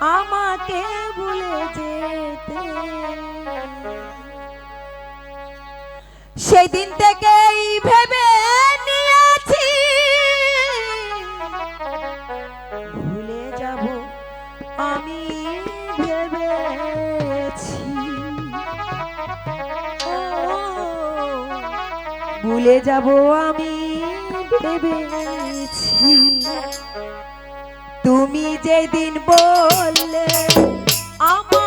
আমাকে ভুলে যেতে। সেদিন থেকেই ভেবে নিয়েছি, ভুলে যাব আমি ভেবেছি। ভুলে যাব আমি ভেবেছি। তুমি যেদিন বললে আমার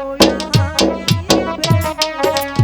আমি প্রেম